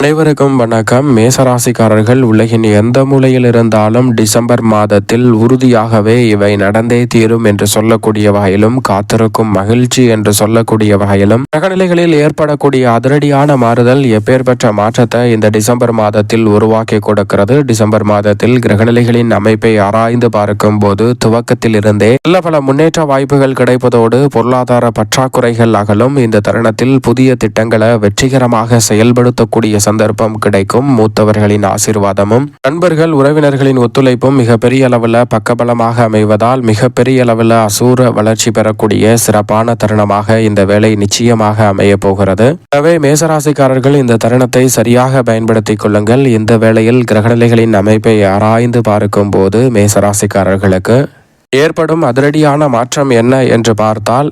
அனைவருக்கும் வணக்கம். மேசராசிக்காரர்கள் உலகின் எந்த மூலையில் இருந்தாலும் டிசம்பர் மாதத்தில் உறுதியாகவே இவை நடந்தே தீரும் என்று சொல்லக்கூடிய வகையிலும் காத்திருக்கும் மகிழ்ச்சி என்று சொல்லக்கூடிய வகையிலும் கிரகநிலைகளில் ஏற்படக்கூடிய அதிரடியான மாறுதல் எப்பேற்பட்ட மாற்றத்தை இந்த டிசம்பர் மாதத்தில் உருவாக்கி கொடுக்கிறது. டிசம்பர் மாதத்தில் கிரகநிலைகளின் அமைப்பை ஆராய்ந்து பார்க்கும் போது துவக்கத்தில் இருந்தே நல்ல பல முன்னேற்ற வாய்ப்புகள் கிடைப்பதோடு பொருளாதார பற்றாக்குறைகள் அகலும். இந்த தருணத்தில் புதிய திட்டங்களை வெற்றிகரமாக செயல்படுத்தக்கூடிய சந்தர்ப்பம் கிடைக்கும். மூத்தவர்களின் ஆசீர்வாதமும் நண்பர்கள் உறவினர்களின் ஒத்துழைப்பும் மிகப்பெரிய அளவில் பக்கபலமாக அமைவதால் மிகப்பெரிய அளவில் அசூர வளர்ச்சி பெறக்கூடிய சிறப்பான தருணமாக இந்த வேலை நிச்சயமாக அமைய போகிறது. எனவே மேசராசிக்காரர்கள் இந்த தருணத்தை சரியாக பயன்படுத்திக் கொள்ளுங்கள். இந்த வேளையில் கிரகநிலைகளின் அமைப்பை ஆராய்ந்து பார்க்கும் போது மேசராசிக்காரர்களுக்கு ஏற்படும் அதிரடியான மாற்றம் என்ன என்று பார்த்தால்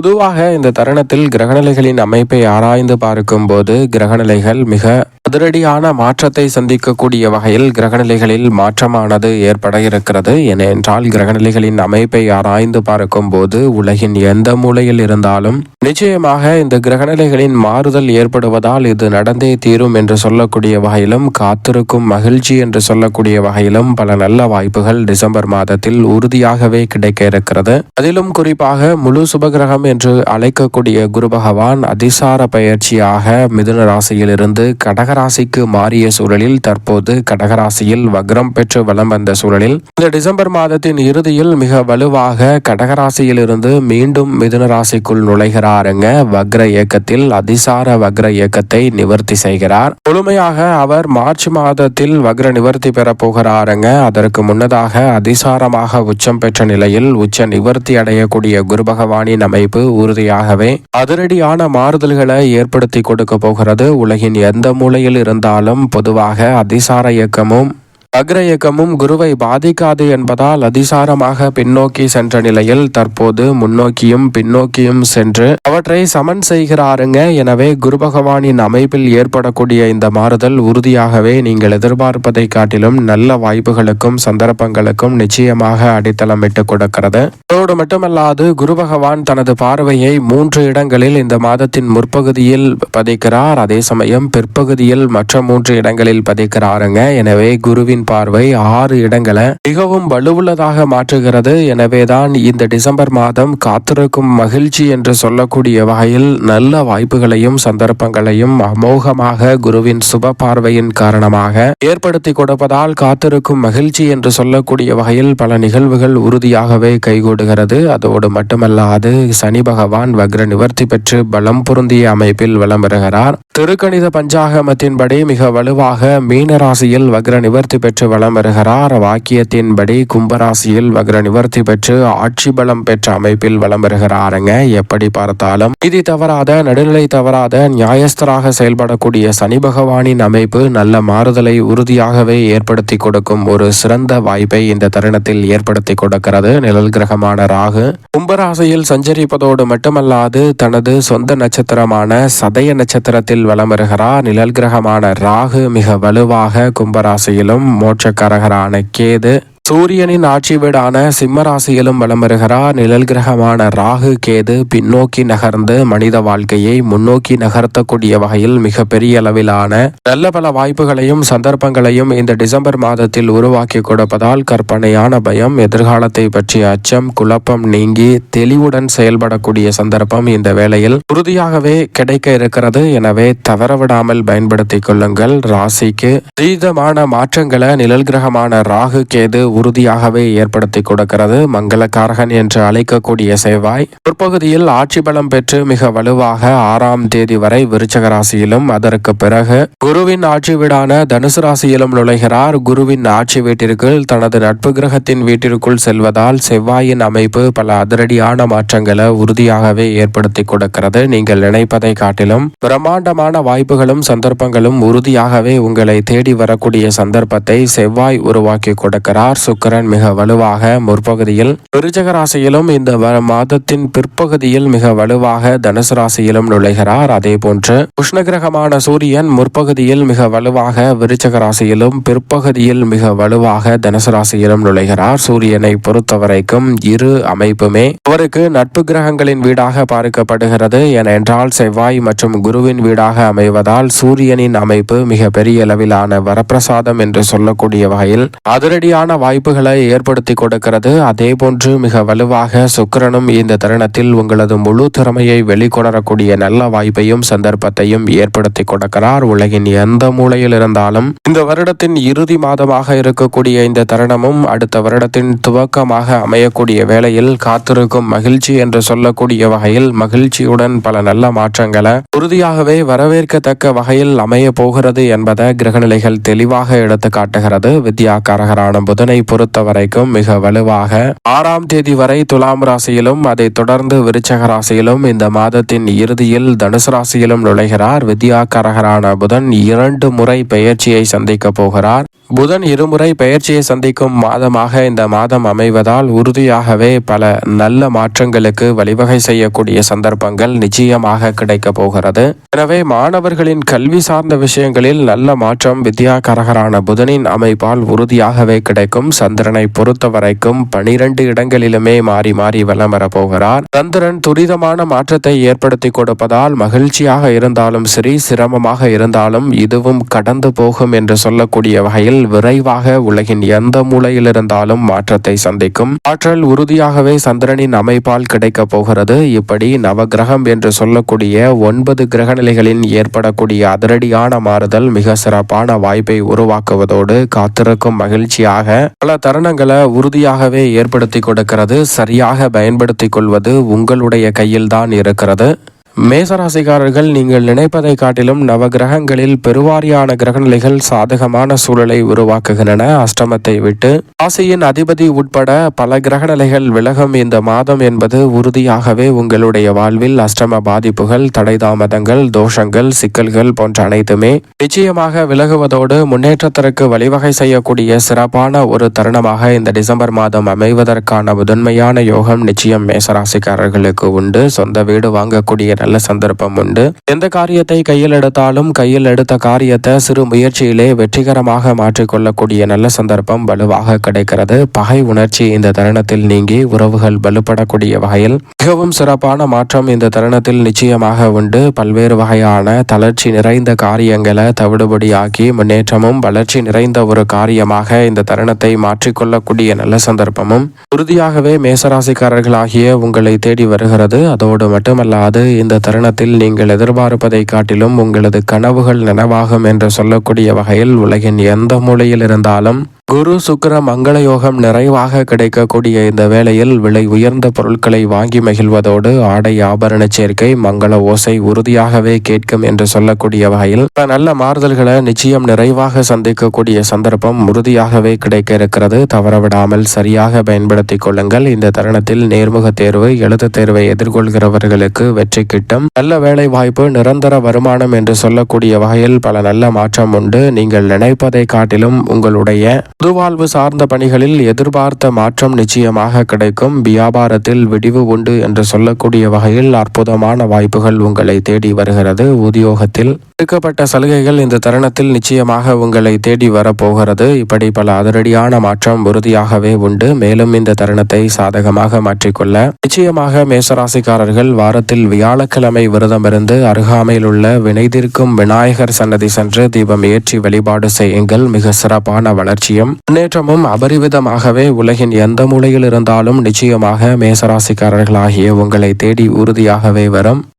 பொதுவாக இந்த தருணத்தில் கிரகநிலைகளின் அமைப்பை ஆராய்ந்து பார்க்கும்போது கிரகநிலைகள் மிக அதிரடியான மாற்றத்தை சந்திக்கக்கூடிய வகையில் கிரகநிலைகளில் மாற்றமானது ஏற்பட இருக்கிறது. ஏனென்றால் கிரகநிலைகளின் அமைப்பை ஆராய்ந்து பார்க்கும்போது உலகின் எந்த மூலையில் இருந்தாலும் நிச்சயமாக இந்த கிரகநிலைகளின் மாறுதல் ஏற்படுவதால் இது நடந்தே தீரும் என்று சொல்லக்கூடிய வகையிலும் காத்திருக்கும் மகிழ்ச்சி என்று சொல்லக்கூடிய வகையிலும் பல நல்ல வாய்ப்புகள் டிசம்பர் மாதத்தில் உறுதியாகவே கிடைக்க இருக்கிறது. அதிலும் குறிப்பாக முழு சுபகிரகம் என்று அழைக்கக்கூடிய குரு பகவான் அதிசார பயிற்சியாக மிதுன ராசியிலிருந்து கடகராசிக்கு மாறிய சூழலில் தற்போது கடகராசியில் வக்ரம் பெற்று வலம் வந்த சூழலில் இந்த டிசம்பர் மாதத்தின் இறுதியில் மிக வலுவாக கடகராசியிலிருந்து மீண்டும் மிதுன ராசிக்குள் நுழைகிறாருங்க வக்ர இயக்கத்தில் அதிசார வக்ர இயக்கத்தை நிவர்த்தி செய்கிறார். முழுமையாக அவர் மார்ச் மாதத்தில் வக்ர நிவர்த்தி பெற போகிறாருங்க. அதற்கு முன்னதாக அதிசாரமாக உச்சம் பெற்ற நிலையில் உச்ச நிவர்த்தி அடையக்கூடிய குரு பகவானின் அமைப்பு உறுதியாகவே அதிரடியான மாறுதல்களை ஏற்படுத்தி கொடுக்க போகிறது. உலகின் எந்த மூலையில் இருந்தாலும் பொதுவாக அதிசார இயக்கமும் அக்ர இயக்கமும் குருவை பாதிக்காது என்பதால் அதிசாரமாக பின்னோக்கி சென்ற நிலையில் தற்போது முன்னோக்கியும் பின்னோக்கியும் சென்று அவற்றை சமன் செய்கிறாருங்க. எனவே குரு பகவானின் அமைப்பில் ஏற்படக்கூடிய இந்த மாறுதல் உறுதியாகவே நீங்கள் எதிர்பார்ப்பதை காட்டிலும் நல்ல வாய்ப்புகளுக்கும் சந்தர்ப்பங்களுக்கும் நிச்சயமாக அடித்தளமிட்டு கொடுக்கிறது. அதோடு மட்டுமல்லாது குரு பகவான் தனது பார்வையை மூன்று இடங்களில் இந்த மாதத்தின் முற்பகுதியில் பதிக்கிறார். அதே சமயம் பிற்பகுதியில் மற்ற மூன்று இடங்களில் பதிக்கிறாருங்க. எனவே குருவின் பார்வை ஆறு இடங்களை மிகவும் வலுவுள்ளதாக மாற்றுகிறது. எனவேதான் இந்த டிசம்பர் மாதம் காத்திருக்கும் மகிழ்ச்சி என்று சொல்லக்கூடிய வகையில் நல்ல வாய்ப்புகளையும் சந்தர்ப்பங்களையும் அமோகமாக குருவின் சுப பார்வையின் காரணமாக ஏற்படுத்தி கொடுப்பதால் காத்திருக்கும் மகிழ்ச்சி என்று சொல்லக்கூடிய வகையில் பல நிகழ்வுகள் உறுதியாகவே கைகூடுகிறது. அதோடு மட்டுமல்லாது சனி பகவான் வக்ர நிவர்த்தி பெற்று பலம் பொருந்திய அமைப்பில் வலம் பெறுகிறார் திருக்கணித பஞ்சாகமத்தின்படி மிக வலுவாக மீனராசியில் வக்ர நிவர்த்தி பெற்று வலம் வருகிறார். வாக்கியத்தின்படி கும்பராசியில் வக்ர நிவர்த்தி பெற்று ஆட்சி பலம் பெற்ற அமைப்பில் வளம் வருகிறாருங்க. எப்படி பார்த்தாலும் இது தவறாத நடுநிலை தவறாத நியாயஸ்தராக செயல்படக்கூடிய சனி பகவானின் அமைப்பு நல்ல மாறுதலை உறுதியாகவே ஏற்படுத்தி கொடுக்கும் ஒரு சிறந்த வாய்ப்பை இந்த தருணத்தில் ஏற்படுத்தி கொடுக்கிறது. நிழல் கிரகமான ராகு கும்பராசியில் சஞ்சரிப்பதோடு மட்டுமல்லாது தனது சொந்த நட்சத்திரமான சதய நட்சத்திரத்தில் வலம் வருகிறார். நிழல் கிரகமான ராகு மிக வலுவாக கும்பராசியிலும் மோட்சக்கரகரான கேது சூரியனின் ஆட்சி வீடான சிம்ம ராசியிலும் வலம் வருகிறார் நிழல் கிரகமான ராகு கேது பின்னோக்கி நகர்ந்து மனித வாழ்க்கையை முன்னோக்கி நகர்த்தக்கூடிய வகையில் மிக பெரிய அளவிலான நல்ல பல வாய்ப்புகளையும் சந்தர்ப்பங்களையும் இந்த டிசம்பர் மாதத்தில் உருவாக்கி கொடுப்பதால் கற்பனையான பயம் எதிர்காலத்தை பற்றிய அச்சம் குழப்பம் நீங்கி தெளிவுடன் செயல்படக்கூடிய சந்தர்ப்பம் இந்த வேளையில் உறுதியாகவே கிடைக்க இருக்கிறது. எனவே தவறவிடாமல் பயன்படுத்திக் கொள்ளுங்கள். ராசிக்கு தீதமான மாற்றங்களை நிழல் கிரகமான ராகு கேது உறுதியாகவே ஏற்படுத்தி கொடுக்கிறது. மங்களக்காரகன் என்று அழைக்கக்கூடிய செவ்வாய். பிற்பகுதியில் ஆட்சி பலம் பெற்று மிக வலுவாக ஆறாம் தேதி வரை விருச்சக ராசியிலும் அதற்கு பிறகு குருவின் ஆட்சி வீடான தனுசு ராசியிலும் நுழைகிறார். குருவின் ஆட்சி வீட்டிற்கு தனது நட்பு கிரகத்தின் வீட்டிற்குள் செல்வதால் செவ்வாயின் அமைப்பு பல அதிரடியான மாற்றங்களை உறுதியாகவே ஏற்படுத்தி கொடுக்கிறது. நீங்கள் நினைப்பதை காட்டிலும் பிரம்மாண்டமான வாய்ப்புகளும் சந்தர்ப்பங்களும் உறுதியாகவே உங்களை தேடி வரக்கூடிய சந்தர்ப்பத்தை செவ்வாய் உருவாக்கி கொடுக்கிறார். சுக்கிரன் மிக வலுவாக முற்பகுதியில் விருச்சக ராசியிலும் இந்த மாதத்தின் பிற்பகுதியில் மிக வலுவாக தனுசு ராசியிலும் நுழைகிறார். அதே போன்று உஷ்ணகிரகமான சூரியன் முற்பகுதியில் மிக வலுவாக விருச்சக ராசியிலும் பிற்பகுதியில் மிக வலுவாக தனுசு ராசியிலும் நுழைகிறார். சூரியனை பொறுத்தவரைக்கும் இரு அமைப்புமே அவருக்கு நட்பு கிரகங்களின் வீடாக பார்க்கப்படுகிறது. ஏனென்றால் செவ்வாய் மற்றும் குருவின் வீடாக அமைவதால் சூரியனின் அமைப்பு மிக பெரிய அளவிலான வரப்பிரசாதம் என்று சொல்லக்கூடிய வகையில் அதிரடியான வாய்ப்புகளை ஏற்படுத்தி கொடுக்கிறது. அதே போன்று மிக வலுவாக சுக்கிரனும் இந்த தருணத்தில் உங்களது முழு திறமையை வெளிக்கொணரக்கூடிய நல்ல வாய்ப்பையும் சந்தர்ப்பத்தையும் ஏற்படுத்தி கொடுக்கிறார். உலகின் எந்த மூலையில் இருந்தாலும் இந்த வருடத்தின் இறுதி மாதமாக இருக்கக்கூடிய இந்த தருணமும் அடுத்த வருடத்தின் துவக்கமாக அமையக்கூடிய வேளையில் காத்திருக்கும் மகிழ்ச்சி என்று சொல்லக்கூடிய வகையில் மகிழ்ச்சியுடன் பல நல்ல மாற்றங்களை உறுதியாகவே வரவேற்கத்தக்க வகையில் அமைய போகிறது என்பதை கிரகநிலைகள் தெளிவாக எடுத்து காட்டுகிறது வித்யாகாரகரான புதனை பொறுத்த வரைக்கும் மிக வலுவாக ஆறாம் தேதி வரை துலாம் ராசியிலும் அதைத் தொடர்ந்து விருச்சக ராசியிலும் இந்த மாதத்தின் இறுதியில் தனுசு ராசியிலும் நுழைகிறார். வித்யாகாரகரான புதன் இரண்டு முறை பெயர்ச்சியை சந்திக்க போகிறார். புதன் இருமுறை பெயர்ச்சியை சந்திக்கும் மாதமாக இந்த மாதம் அமைவதால் உறுதியாகவே பல நல்ல மாற்றங்களுக்கு வழிவகை செய்யக்கூடிய சந்தர்ப்பங்கள் நிச்சயமாக கிடைக்கப் போகிறது. எனவே மாணவர்களின் கல்வி சார்ந்த விஷயங்களில் நல்ல மாற்றம் வித்யாகரகரான புதனின் அமைப்பால் உறுதியாகவே கிடைக்கும். சந்திரனை பொறுத்த வரைக்கும் பனிரெண்டு இடங்களிலுமே மாறி மாறி வலம் வரப்போகிறார் சந்திரன் துரிதமான மாற்றத்தை ஏற்படுத்தி கொடுப்பதால் மகிழ்ச்சியாக இருந்தாலும் சரி சிரமமாக இருந்தாலும் இதுவும் கடந்து போகும் என்று சொல்லக்கூடிய வகையில் விரைவாக உலகின் எந்த மூலையில் இருந்தாலும் மாற்றத்தை சந்திக்கும். ஆற்றல் உறுதியாகவே சந்திரனின் அமைப்பால் கிடைக்கப் போகிறது. இப்படி நவகிரகம் என்று சொல்லக்கூடிய ஒன்பது கிரகநிலைகளின் ஏற்படக்கூடிய அதிரடியான மாறுதல் மிக சிறப்பான வாய்ப்பை உருவாக்குவதோடு காத்திருக்கும் மகிழ்ச்சியாக பல தருணங்களை உறுதியாகவே ஏற்படுத்தி கொடுக்கிறது. சரியாக பயன்படுத்திக் கொள்வது உங்களுடைய கையில்தான் இருக்கிறது. மேசராசிக்காரர்கள் நீங்கள் நினைப்பதை காட்டிலும் நவகிரகங்களில் பெருவாரியான கிரகநிலைகள் சாதகமான சூழலை உருவாக்குகின்றன. அஷ்டமத்தை விட்டு ராசியின் அதிபதி உட்பட பல கிரகநிலைகள் விலகும் இந்த மாதம் என்பது உறுதியாகவே உங்களுடைய வாழ்வில் அஷ்டம பாதிப்புகள் தடைதாமதங்கள் தோஷங்கள் சிக்கல்கள் போன்ற அனைத்துமே நிச்சயமாக விலகுவதோடு முன்னேற்றத்திற்கு வழிவகை செய்யக்கூடிய சிறப்பான ஒரு தருணமாக இந்த டிசம்பர் மாதம் அமைவதற்கான முதன்மையான யோகம் நிச்சயம் மேசராசிக்காரர்களுக்கு உண்டு. சொந்த வீடு வாங்கக்கூடிய நல்ல சந்தர்ப்பம் உண்டு. எந்த காரியத்தை கையில் எடுத்தாலும் கையில் எடுத்த காரியத்தை சிறு முயற்சியிலே வெற்றிகரமாக மாற்றிக்கொள்ளக்கூடிய நல்ல சந்தர்ப்பம் வலுவாக கிடைக்கிறது. பகை உணர்ச்சி இந்த தருணத்தில் நீங்கி உறவுகள் வலுப்படக்கூடிய வகையில் மிகவும் சிறப்பான மாற்றம் இந்த தருணத்தில் நிச்சயமாக உண்டு. பல்வேறு வகையான தளர்ச்சி நிறைந்த காரியங்களை தவிடுபடியாக்கி முன்னேற்றமும் வளர்ச்சி நிறைந்த ஒரு காரியமாக இந்த தருணத்தை மாற்றிக்கொள்ளக்கூடிய நல்ல சந்தர்ப்பமும் உறுதியாகவே மேசராசிக்காரர்களாகிய உங்களை தேடி வருகிறது. அதோடு மட்டுமல்லாது இந்த தருணத்தில் நீங்கள் எதிர்பார்ப்பதை காட்டிலும் உங்களது கனவுகள் நனவாகும் என்று சொல்லக்கூடிய வகையில் உலகின் எந்த மூலையில் இருந்தாலும் குரு சுக்கர மங்கள யோகம் நிறைவாக கிடைக்கக்கூடிய இந்த வேளையில் விலை உயர்ந்த பொருட்களை வாங்கி மகிழ்வதோடு ஆடை ஆபரண சேர்க்கை மங்கள ஓசை உறுதியாகவே கேட்கும் என்று சொல்லக்கூடிய வகையில் நல்ல மாறுதல்களை நிச்சயம் நிறைவாக சந்திக்கக்கூடிய சந்தர்ப்பம் உறுதியாகவே கிடைக்க இருக்கிறது. தவறவிடாமல் சரியாக பயன்படுத்திக் கொள்ளுங்கள். இந்த தருணத்தில் நேர்முக தேர்வு எழுத்து தேர்வை எதிர்கொள்கிறவர்களுக்கு வெற்றி கிட்டும். நல்ல வேலை வாய்ப்பு நிரந்தர வருமானம் என்று சொல்லக்கூடிய வகையில் பல நல்ல மாற்றம் உண்டு. நீங்கள் நினைப்பதை காட்டிலும் உங்களுடைய புதுவாழ்வு சார்ந்த பணிகளில் எதிர்பார்த்த மாற்றம் நிச்சயமாக கிடைக்கும். வியாபாரத்தில் விடிவு உண்டு என்று சொல்லக்கூடிய வகையில் அற்புதமான வாய்ப்புகள் உங்களை தேடி வருகிறது. உத்தியோகத்தில் எடுக்கப்பட்ட சலுகைகள் இந்த தருணத்தில் நிச்சயமாக உங்களை தேடி வரப்போகிறது. இப்படி பல அதிரடியான மாற்றம் உறுதியாகவே உண்டு. மேலும் இந்த தருணத்தை சாதகமாக மாற்றிக்கொள்ள நிச்சயமாக மேசராசிக்காரர்கள் வாரத்தில் வியாழக்கிழமை விரதமிருந்து அருகாமையில் உள்ள வினைதீர்க்கும் விநாயகர் சன்னதி சென்று தீபம் ஏற்றி வழிபாடு செய்யுங்கள். மிக சிறப்பான வளர்ச்சியும் முன்னேற்றமும் அபரிவிதமாகவே உலகின் எந்த மூலையில் இருந்தாலும் நிச்சயமாக மேசராசிக்காரர்களாகிய உங்களை தேடி உறுதியாகவே வரும்.